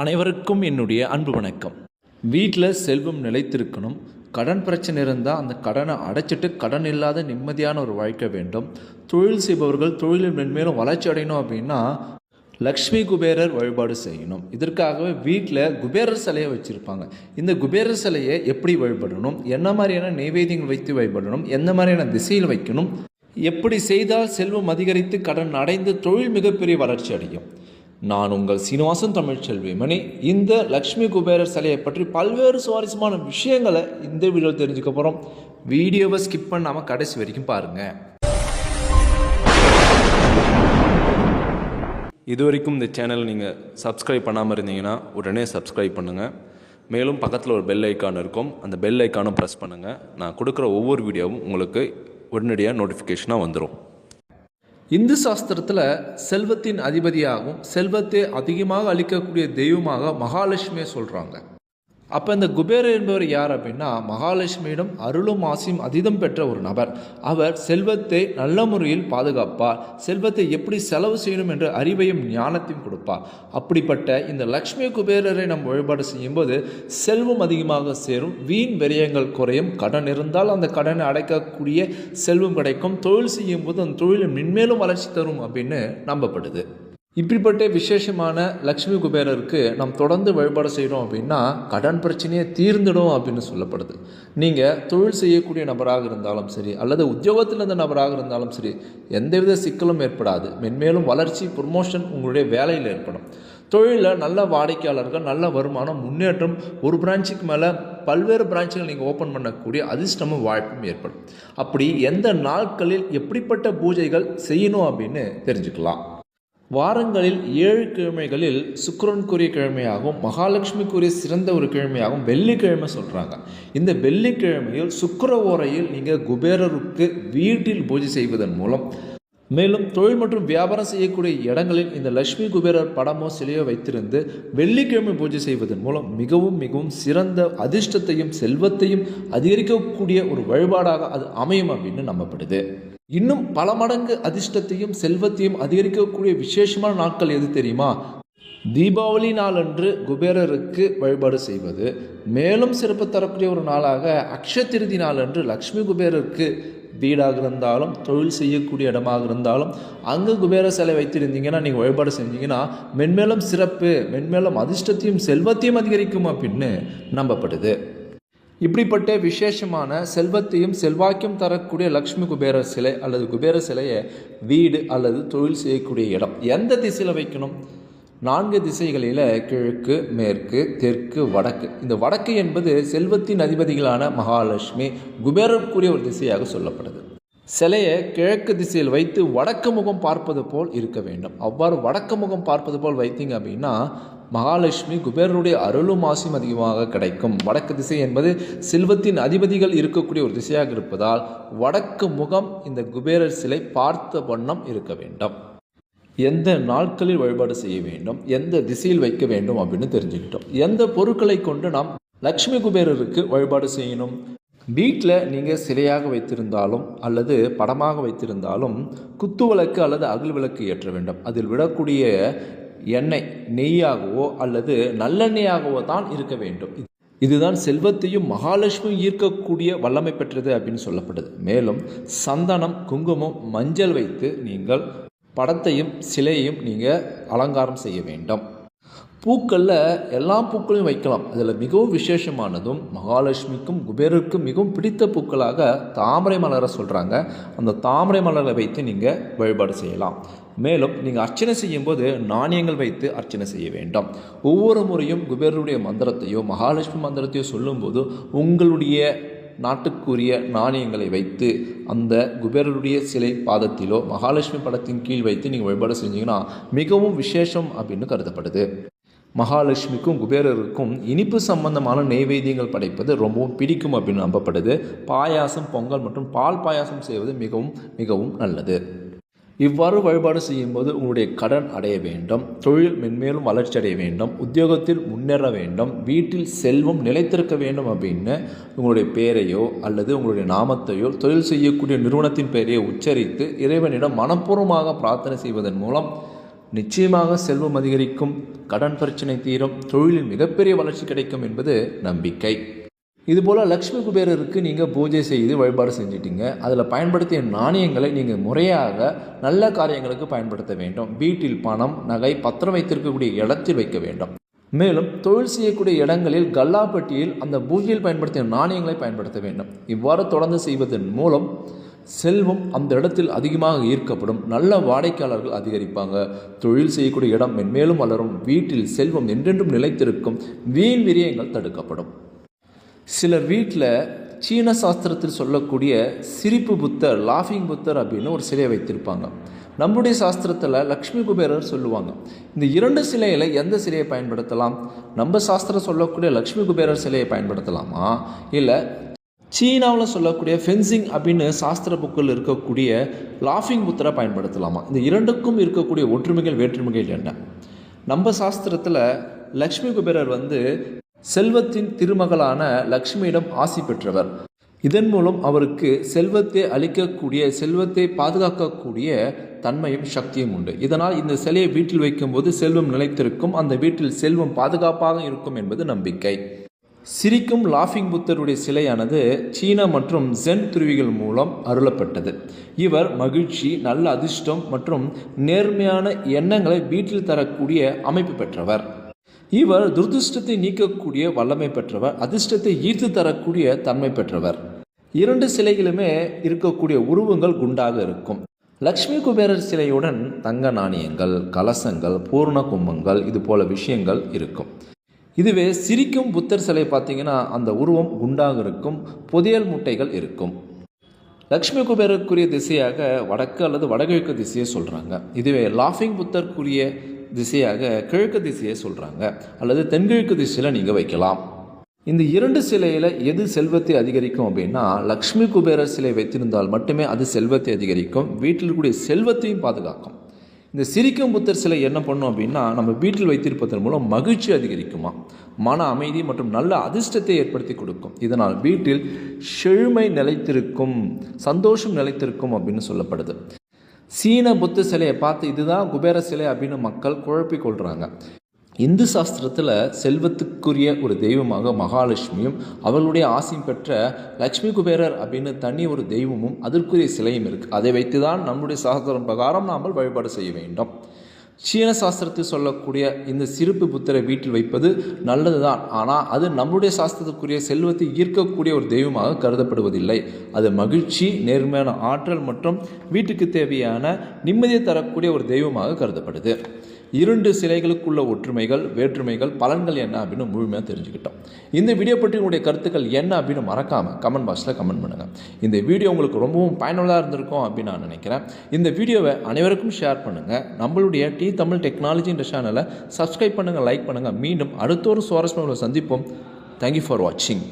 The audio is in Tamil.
அனைவருக்கும் என்னுடைய அன்பு வணக்கம். வீட்டில் செல்வம் நிலைத்திருக்கணும். கடன் பிரச்சனை இருந்தால் அந்த கடனை அடைச்சிட்டு கடன் இல்லாத நிம்மதியான ஒரு வாழ்க்கை வேண்டும். தொழில் செய்பவர்கள் தொழிலில் மென்மேலும் வளர்ச்சி அடையணும் அப்படின்னா லக்ஷ்மி குபேரர் வழிபாடு செய்யணும். இதற்காகவே வீட்டில் குபேரர் சிலையை வச்சுருப்பாங்க. இந்த குபேரர் சிலையை எப்படி வழிபடணும்? என்ன மாதிரியான நைவேத்தியங்கள் வைத்து வழிபடணும்? எந்த மாதிரியான திசையில் வைக்கணும்? எப்படி செய்தால் செல்வம் அதிகரித்து கடன் அடைந்து தொழில் மிகப்பெரிய வளர்ச்சி அடையும்? நான் உங்கள் சீனிவாசன் தமிழ்ச்செல்வி மணி இந்த லக்ஷ்மி குபேரர் சிலையை பற்றி பல்வேறு சுவாரஸ்யமான விஷயங்களை இந்த வீடியோவில் தெரிஞ்சுக்க போகிறோம் வீடியோவை ஸ்கிப் பண்ணாமல் கடைசி வரைக்கும் பாருங்கள் இது வரைக்கும் இந்த சேனல் நீங்கள் சப்ஸ்கிரைப் பண்ணாமல் இருந்தீங்கன்னா உடனே சப்ஸ்கிரைப் பண்ணுங்கள் மேலும் பக்கத்தில் ஒரு பெல் ஐக்கான் இருக்கும். அந்த பெல் ஐக்கானும் ப்ரெஸ் பண்ணுங்கள் நான் கொடுக்குற ஒவ்வொரு வீடியோவும் உங்களுக்கு உடனடியாக நோட்டிஃபிகேஷனாக வந்துடும் இந்து சாஸ்திரத்தில் செல்வத்தின் அதிபதியாகவும் செல்வத்தை அதிகமாக அளிக்கக்கூடிய தெய்வமாக மகாலட்சுமியை சொல்கிறாங்க அப்போ இந்த குபேரர் என்பவர் யார் அப்படின்னா மகாலட்சுமியிடம் அருளும் ஆசையும் அதீதம் பெற்ற ஒரு நபர். அவர் செல்வத்தை நல்ல முறையில் பாதுகாப்பார். செல்வத்தை எப்படி செலவு செய்யணும் என்ற அறிவையும் ஞானத்தையும் கொடுப்பார். அப்படிப்பட்ட இந்த லக்ஷ்மி குபேரரை நம் வழிபாடு செய்யும்போது செல்வம் அதிகமாக சேரும். வீண் விரயங்கள் குறையும். கடன் இருந்தால் அந்த கடனை அடைக்கக்கூடிய செல்வம் கிடைக்கும். தொழில் செய்யும்போது அந்த தொழிலை மென்மேலும் வளர்ச்சி தரும் அப்படின்னு நம்பப்படுது. இப்படிப்பட்ட விசேஷமான லக்ஷ்மி குபேரருக்கு நாம் தொடர்ந்து வழிபாடு செய்கிறோம் அப்படின்னா கடன் பிரச்சனையே தீர்ந்துடும் அப்படின்னு சொல்லப்படுது. நீங்கள் தொழில் செய்யக்கூடிய நபராக இருந்தாலும் சரி அல்லது உத்தியோகத்தில் இருந்த நபராக இருந்தாலும் சரி எந்தவித சிக்கலும் ஏற்படாது. மென்மேலும் வளர்ச்சி ப்ரொமோஷன் உங்களுடைய வேலையில் ஏற்படும். தொழிலில் நல்ல வாடிக்கையாளர்கள் நல்ல வருமானம் முன்னேற்றம் ஒரு பிரான்ச்சுக்கு மேலே பல்வேறு பிரான்ச்சுகள் நீங்கள் ஓப்பன் பண்ணக்கூடிய அதிர்ஷ்டமும் வாய்ப்பும் ஏற்படும். அப்படி எந்த நாட்களில் எப்படிப்பட்ட பூஜைகள் செய்யணும் அப்படின்னு தெரிஞ்சுக்கலாம். வாரங்களில் ஏழு கிழமைகளில் சுக்கரனுக்குரிய கிழமையாகவும் மகாலட்சுமிக்குரிய சிறந்த ஒரு கிழமையாகவும் வெள்ளிக்கிழமை சொல்கிறாங்க இந்த வெள்ளிக்கிழமையில் சுக்கர ஓரையில் நீங்கள் குபேரருக்கு வீட்டில் பூஜை செய்வதன் மூலம் மேலும் தொழில் மற்றும் வியாபாரம் செய்யக்கூடிய இடங்களில் இந்த லட்சுமி குபேரர் படமோ சிலையோ வைத்திருந்து வெள்ளிக்கிழமை பூஜை செய்வதன் மூலம் மிகவும் மிகவும் சிறந்த அதிர்ஷ்டத்தையும் செல்வத்தையும் அதிகரிக்கக்கூடிய ஒரு வழிபாடாக அது அமையும் அப்படின்னு நம்பப்படுது. இன்னும் பல மடங்கு அதிர்ஷ்டத்தையும் செல்வத்தையும் அதிகரிக்கக்கூடிய விசேஷமான நாட்கள் எது தெரியுமா? தீபாவளி நாளன்று குபேரருக்கு வழிபாடு செய்வது. மேலும் சிறப்பு தரக்கூடிய ஒரு நாளாக அக்ஷய திருதி நாளன்று லக்ஷ்மி குபேரருக்கு வீடாக இருந்தாலும் தொழில் செய்யக்கூடிய இடமாக இருந்தாலும் அங்கே குபேர சிலை வைத்திருந்தீங்கன்னா நீங்கள் வழிபாடு செஞ்சீங்கன்னா மென்மேலும் சிறப்பு மென்மேலும் அதிர்ஷ்டத்தையும் செல்வத்தையும் அதிகரிக்கும் அப்படின்னு நம்பப்படுது. இப்படிப்பட்ட விசேஷமான செல்வத்தையும் செல்வாக்கியம் தரக்கூடிய லக்ஷ்மி குபேர சிலை அல்லது குபேர சிலையை வீடு அல்லது தொழில் செய்யக்கூடிய இடம். எந்த திசையில் வைக்கணும்? நான்கு திசைகளில் கிழக்கு மேற்கு தெற்கு வடக்கு. இந்த வடக்கு என்பது செல்வத்தின் அதிபதிகளான மகாலட்சுமி குபேரருக்குரிய ஒரு திசையாக சொல்லப்படுது. சிலையை கிழக்கு திசையில் வைத்து வடக்கு முகம் பார்ப்பது போல் இருக்க வேண்டும். அவ்வாறு வடக்கு முகம் பார்ப்பது போல் வைத்தீங்க அப்படின்னா மகாலட்சுமி குபேரனுடைய அருளும் ஆசியும் அதிகமாக கிடைக்கும். வடக்கு திசை என்பது செல்வத்தின் அதிபதிகள் இருக்கக்கூடிய ஒரு திசையாக இருப்பதால் வடக்கு முகம் இந்த குபேரர் சிலை பார்த்த வண்ணம் இருக்க வேண்டும். எந்த நாட்களில் வழிபாடு செய்ய வேண்டும்? எந்த திசையில் வைக்க வேண்டும் அப்படின்னு தெரிஞ்சுக்கிட்டோம். எந்த பொருட்களை கொண்டு நாம் லக்ஷ்மி குபேரருக்கு வழிபாடு செய்யணும்? வீட்டில் நீங்கள் சிலையாக வைத்திருந்தாலும் அல்லது படமாக வைத்திருந்தாலும் குத்து விளக்கு அல்லது அகல் விளக்கு ஏற்ற வேண்டும். அதில் விடக்கூடிய எண்ணெய் நெய்யாகவோ அல்லது நல்லெண்ணெயாகவோ தான் இருக்க வேண்டும். இதுதான் செல்வத்தையும் மகாலட்சுமியும் ஈர்க்கக்கூடிய வல்லமை பெற்றது அப்படின்னு சொல்லப்படுது. மேலும் சந்தனம் குங்குமம் மஞ்சள் வைத்து நீங்கள் படத்தையும் சிலையையும் நீங்கள் அலங்காரம் செய்ய வேண்டும். பூக்களில் எல்லா பூக்களையும் வைக்கலாம். அதில் மிகவும் விசேஷமானதும் மகாலட்சுமிக்கும் குபேரருக்கும் மிகவும் பிடித்த பூக்களாக தாமரை மலரை சொல்கிறாங்க அந்த தாமரை மலரை வைத்து நீங்கள் வழிபாடு செய்யலாம். மேலும் நீங்கள் அர்ச்சனை செய்யும்போது நாணயங்கள் வைத்து அர்ச்சனை செய்ய வேண்டாம். ஒவ்வொரு முறையும் குபேரருடைய மந்திரத்தையோ மகாலட்சுமி மந்திரத்தையோ சொல்லும்போது உங்களுடைய நாட்டுக்குரிய நாணயங்களை வைத்து அந்த குபேரருடைய சிலை பாதத்திலோ மகாலட்சுமி படத்தின் கீழ் வைத்து நீங்கள் வழிபாடு செஞ்சீங்கன்னா மிகவும் விசேஷம் அப்படின்னு கருதப்படுது. மகாலட்சுமிக்கும் குபேரருக்கும் இனிப்பு சம்பந்தமான நெய்வேத்தியங்கள் படைப்பது ரொம்பவும் பிடிக்கும் அப்படின்னு நம்பப்படுது. பாயாசம் பொங்கல் மற்றும் பால் பாயாசம் செய்வது மிகவும் மிகவும் நல்லது. இவ்வாறு வழிபாடு செய்யும்போது உங்களுடைய கடன் அடைய வேண்டும். தொழில் மென்மேலும் வளர்ச்சி அடைய வேண்டும். உத்தியோகத்தில் முன்னேற வேண்டும். வீட்டில் செல்வம் நிலைத்திருக்க வேண்டும் அப்படின்னு உங்களுடைய பெயரையோ அல்லது உங்களுடைய நாமத்தையோ தொழில் செய்யக்கூடிய நிறுவனத்தின் பெயரையோ உச்சரித்து இறைவனிடம் மனப்பூர்வமாக பிரார்த்தனை செய்வதன் மூலம் நிச்சயமாக செல்வம் அதிகரிக்கும் கடன் பிரச்சனை தீரும் தொழிலில் மிகப்பெரிய வளர்ச்சி கிடைக்கும் என்பது நம்பிக்கை. இதுபோல் லக்ஷ்மி குபேரருக்கு நீங்கள் பூஜை செய்து வழிபாடு செஞ்சிட்டீங்க. அதில் பயன்படுத்திய நாணயங்களை நீங்கள் முறையாக நல்ல காரியங்களுக்கு பயன்படுத்த வேண்டும். வீட்டில் பணம் நகை பத்திரம் வைத்திருக்கக்கூடிய இடத்தில் வைக்க வேண்டும். மேலும் தொழில் செய்யக்கூடிய இடங்களில் கல்லாப்பட்டியில் அந்த பூஜையில் பயன்படுத்திய நாணயங்களை பயன்படுத்த வேண்டும். இவ்வாறு தொடர்ந்து செய்வதன் மூலம் செல்வம் அந்த இடத்தில் அதிகமாக ஈர்க்கப்படும். நல்ல வாடிக்கையாளர்கள் அதிகரிப்பாங்க. தொழில் செய்யக்கூடிய இடம் மென்மேலும் வளரும். வீட்டில் செல்வம் என்றென்றும் நிலைத்திருக்கும். வீண் விரியங்கள் தடுக்கப்படும். சிலர் வீட்டில் சீன சாஸ்திரத்தில் சொல்லக்கூடிய சிரிப்பு புத்தர் லாஃபிங் புத்தர் அப்படின்னு ஒரு சிலையை வைத்திருப்பாங்க. நம்முடைய சாஸ்திரத்தில் லக்ஷ்மி குபேரர் சொல்லுவாங்க. இந்த இரண்டு சிலையில் எந்த சிலையை பயன்படுத்தலாம்? நம்ம சாஸ்திரம் சொல்லக்கூடிய லக்ஷ்மி குபேரர் சிலையை பயன்படுத்தலாமா? இல்லை சீனாவில் சொல்லக்கூடிய ஃபென்சிங் அப்படின்னு சாஸ்திர புக்கில் இருக்கக்கூடிய லாஃபிங் புத்தரை பயன்படுத்தலாமா? இந்த இரண்டுக்கும் இருக்கக்கூடிய ஒற்றுமைகள் வேற்றுமைகள் என்ன? நம்ம சாஸ்திரத்தில் லக்ஷ்மி குபேரர் வந்து செல்வத்தின் திருமகளான லக்ஷ்மியிடம் ஆசி பெற்றவர். இதன் மூலம் அவருக்கு செல்வத்தை அளிக்கக்கூடிய செல்வத்தை பாதுகாக்கக்கூடிய தன்மையும் சக்தியும் உண்டு. இதனால் இந்த சிலையை வீட்டில் வைக்கும்போது செல்வம் நிலைத்திருக்கும். அந்த வீட்டில் செல்வம் பாதுகாப்பாக இருக்கும் என்பது நம்பிக்கை. சிரிக்கும் லாஃபிங் புத்தருடைய சிலையானது சீன மற்றும் ஜென் துருவிகள் மூலம் அருளப்பட்டது. இவர் மகிழ்ச்சி நல்ல அதிர்ஷ்டம் மற்றும் நேர்மையான எண்ணங்களை வீட்டில் தரக்கூடிய அமைப்பு பெற்றவர். இவர் துர்திருஷ்டத்தை நீக்கக்கூடிய வல்லமை பெற்றவர் அதிர்ஷ்டத்தை ஈர்த்து தரக்கூடிய தன்மை பெற்றவர். இரண்டு சிலைகளுமே இருக்கக்கூடிய உருவங்கள் குண்டாக இருக்கும். லக்ஷ்மி குபேரர் சிலையுடன் தங்க நாணயங்கள் கலசங்கள் பூர்ண கும்பங்கள் இது போல விஷயங்கள் இருக்கும். இதுவே சிரிக்கும் புத்தர் சிலை பார்த்தீங்கன்னா அந்த உருவம் குண்டாக இருக்கும் புதையல் முட்டைகள் இருக்கும். லக்ஷ்மி குபேரருக்குரிய திசையாக வடக்கு அல்லது வடகிழக்கு திசையை சொல்கிறாங்க இதுவே லாஃபிங் புத்தருக்குரிய திசையாக கிழக்கு திசையை சொல்கிறாங்க அல்லது தென்கிழக்கு திசையில் நீங்கள் வைக்கலாம். இந்த இரண்டு சிலையில் எது செல்வத்தை அதிகரிக்கும் அப்படின்னா லக்ஷ்மி குபேரர் சிலை வைத்திருந்தால் மட்டுமே அது செல்வத்தை அதிகரிக்கும். வீட்டில் கூடிய செல்வத்தையும் பாதுகாக்கும். இந்த சிரிக்கும் புத்தர் சிலை என்ன பண்ணும் அப்படின்னா நம்ம வீட்டில் வைத்திருப்பதன் மூலம் மகிழ்ச்சி அதிகரிக்குமா? மன அமைதி மற்றும் நல்ல அதிர்ஷ்டத்தை ஏற்படுத்தி கொடுக்கும். இதனால் வீட்டில் செழுமை நிலைத்திருக்கும் சந்தோஷம் நிலைத்திருக்கும் அப்படின்னு சொல்லப்படுது. சீன புத்த சிலையை பார்த்து இதுதான் குபேர சிலை அப்படின்னு மக்கள் குழப்பிக் கொள்கிறாங்க இந்து சாஸ்திரத்தில் செல்வத்துக்குரிய ஒரு தெய்வமாக மகாலட்சுமியும் அவர்களுடைய ஆசையும் பெற்ற லக்ஷ்மி குபேரர் அப்படின்னு தனி ஒரு தெய்வமும் அதற்குரிய சிலையும் இருக்குது அதை வைத்து தான் நம்முடைய சாஸ்திரம் பிரகாரம் நாம் வழிபாடு செய்ய வேண்டும். சீன சாஸ்திரத்தில் சொல்லக்கூடிய இந்த சிறப்பு புத்தரை வீட்டில் வைப்பது நல்லது தான் ஆனால் அது நம்முடைய சாஸ்திரத்துக்குரிய செல்வத்தை ஈர்க்கக்கூடிய ஒரு தெய்வமாக கருதப்படுவதில்லை. அது மகிழ்ச்சி நேர்மையான ஆற்றல் மற்றும் வீட்டுக்கு தேவையான நிம்மதியை தரக்கூடிய ஒரு தெய்வமாக கருதப்படுது. இரண்டு சிலைகளுக்குள்ள ஒற்றுமைகள் வேற்றுமைகள் பலன்கள் என்ன அப்படின்னு முழுமையாக தெரிஞ்சுக்கிட்டோம். இந்த வீடியோ பற்றி உங்களுடைய கருத்துக்கள் என்ன அப்படின்னு மறக்காமல் கமெண்ட் பாக்ஸில் கமெண்ட் பண்ணுங்கள் இந்த வீடியோ உங்களுக்கு ரொம்பவும் பயனுள்ளதாக இருந்திருக்கும் அப்படின்னு நான் நினைக்கிறேன். இந்த வீடியோவை அனைவருக்கும் ஷேர் பண்ணுங்கள் நம்மளுடைய டி தமிழ் டெக்னாலஜின்ற சேனலை சப்ஸ்கிரைப் பண்ணுங்கள் லைக் பண்ணுங்கள் மீண்டும் அடுத்த ஒரு சுவாரஸ்யங்களை சந்திப்போம். தேங்க்யூ ஃபார் வாட்சிங்